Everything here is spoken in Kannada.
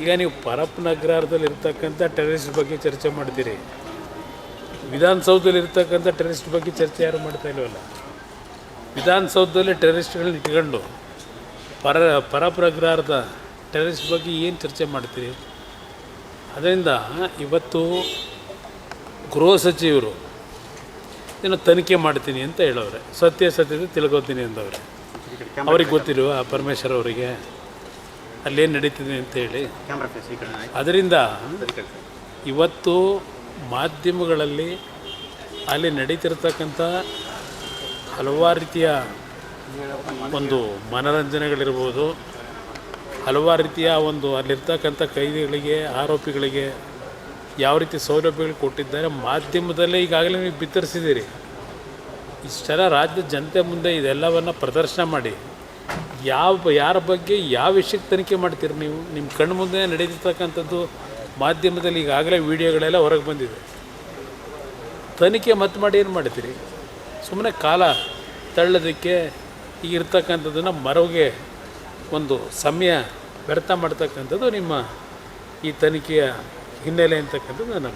ಈಗ ನೀವು ಪರಪ್ ನಗರದಲ್ಲಿ ಇರ್ತಕ್ಕಂಥ ಟೆರರಿಸ್ಟ್ ಬಗ್ಗೆ ಚರ್ಚೆ ಮಾಡ್ತೀರಿ. ವಿಧಾನಸೌಧದಲ್ಲಿ ಇರ್ತಕ್ಕಂಥ ಟೆರರಿಸ್ಟ್ ಬಗ್ಗೆ ಚರ್ಚೆ ಯಾರು ಮಾಡ್ತಾ ಇಲ್ವಲ್ಲ? ವಿಧಾನಸೌಧದಲ್ಲಿ ಟೆರರಿಸ್ಟ್ಗಳನ್ನ ಇಟ್ಕೊಂಡು ಪರ ಪರಪ್ರಗ್ರಹದ ಟೆರರಿಸ್ಟ್ ಬಗ್ಗೆ ಏನು ಚರ್ಚೆ ಮಾಡ್ತೀರಿ? ಅದರಿಂದ ಇವತ್ತು ಗೃಹ ಸಚಿವರು ಏನು ತನಿಖೆ ಮಾಡ್ತೀನಿ ಅಂತ ಹೇಳವ್ರೆ. ಸತ್ಯಾಸತ್ಯತೆ ತಿಳ್ಕೊತೀನಿ ಅಂದವ್ರೆ. ಅವ್ರಿಗೆ ಗೊತ್ತಿರುವ ಪರಮೇಶ್ವರ್ ಅವರಿಗೆ? ಅಲ್ಲೇನು ನಡೀತಿದೆ ಅಂತ ಹೇಳಿ. ಕ್ಯಾಮ್ರಾ ಫೇಸ್ ಈ ಅದರಿಂದ ಇವತ್ತು ಮಾಧ್ಯಮಗಳಲ್ಲಿ ಅಲ್ಲಿ ನಡೀತಿರ್ತಕ್ಕಂಥ ಹಲವಾರು ರೀತಿಯ ಒಂದು ಮನೋರಂಜನೆಗಳಿರ್ಬೋದು. ಹಲವಾರು ರೀತಿಯ ಒಂದು ಅಲ್ಲಿರ್ತಕ್ಕಂಥ ಕೈದಿಗಳಿಗೆ ಆರೋಪಿಗಳಿಗೆ ಯಾವ ರೀತಿ ಸೌಲಭ್ಯಗಳು ಕೊಟ್ಟಿದ್ದಾರೆ ಮಾಧ್ಯಮದಲ್ಲೇ ಈಗಾಗಲೇ ನೀವು ಬಿತ್ತರಿಸಿದ್ದೀರಿ. ಇಷ್ಟೆಲ್ಲ ರಾಜ್ಯದ ಜನತೆ ಮುಂದೆ ಇದೆಲ್ಲವನ್ನು ಪ್ರದರ್ಶನ ಮಾಡಿ. ಯಾವ ಯಾರ ಬಗ್ಗೆ ಯಾವ ವಿಷಯಕ್ಕೆ ತನಿಖೆ ಮಾಡ್ತೀರಿ ನೀವು? ನಿಮ್ಮ ಕಣ್ಣು ಮುಂದೆ ನಡೆದಿರ್ತಕ್ಕಂಥದ್ದು ಮಾಧ್ಯಮದಲ್ಲಿ ಈಗಾಗಲೇ ವಿಡಿಯೋಗಳೆಲ್ಲ ಹೊರಗೆ ಬಂದಿದೆ. ತನಿಖೆ ಮತ್ತೆ ಮಾಡಿ ಏನು ಮಾಡ್ತೀರಿ? ಸುಮ್ಮನೆ ಕಾಲ ತಳ್ಳೋದಕ್ಕೆ ಈಗ ಇರ್ತಕ್ಕಂಥದ್ದನ್ನು ಮರವಿಗೆ ಒಂದು ಸಮಯ ವ್ಯರ್ಥ ಮಾಡ್ತಕ್ಕಂಥದ್ದು ನಿಮ್ಮ ಈ ತನಿಖೆಯ ಹಿನ್ನೆಲೆ ಅಂತಕ್ಕಂಥದ್ದು ನನ್ನ